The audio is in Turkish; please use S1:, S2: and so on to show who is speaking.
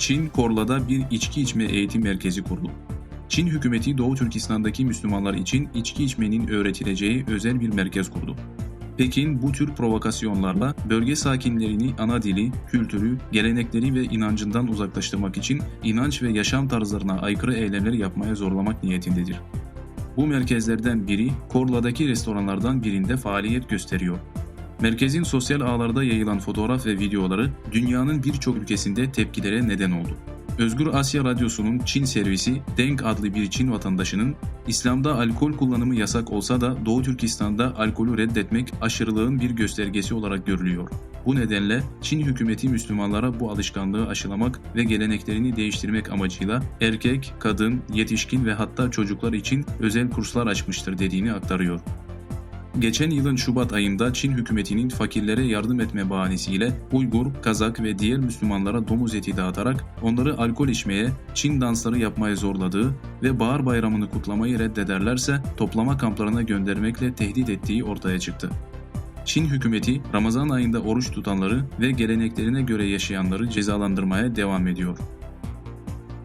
S1: Çin Korla'da bir içki içme eğitim merkezi kurdu. Çin hükümeti Doğu Türkistan'daki Müslümanlar için içki içmenin öğretileceği özel bir merkez kurdu. Pekin bu tür provokasyonlarla bölge sakinlerini ana dili, kültürü, gelenekleri ve inancından uzaklaştırmak için inanç ve yaşam tarzlarına aykırı eylemler yapmaya zorlamak niyetindedir. Bu merkezlerden biri Korla'daki restoranlardan birinde faaliyet gösteriyor. Merkezin sosyal ağlarda yayılan fotoğraf ve videoları dünyanın birçok ülkesinde tepkilere neden oldu. Özgür Asya Radyosu'nun Çin servisi Deng adlı bir Çin vatandaşının İslam'da alkol kullanımı yasak olsa da Doğu Türkistan'da alkolü reddetmek aşırılığın bir göstergesi olarak görülüyor. Bu nedenle Çin hükümeti Müslümanlara bu alışkanlığı aşılamak ve geleneklerini değiştirmek amacıyla erkek, kadın, yetişkin ve hatta çocuklar için özel kurslar açmıştır dediğini aktarıyor. Geçen yılın Şubat ayında Çin hükümetinin fakirlere yardım etme bahanesiyle Uygur, Kazak ve diğer Müslümanlara domuz eti dağıtarak onları alkol içmeye, Çin dansları yapmaya zorladığı ve Bahar Bayramı'nı kutlamayı reddederlerse toplama kamplarına göndermekle tehdit ettiği ortaya çıktı. Çin hükümeti Ramazan ayında oruç tutanları ve geleneklerine göre yaşayanları cezalandırmaya devam ediyor.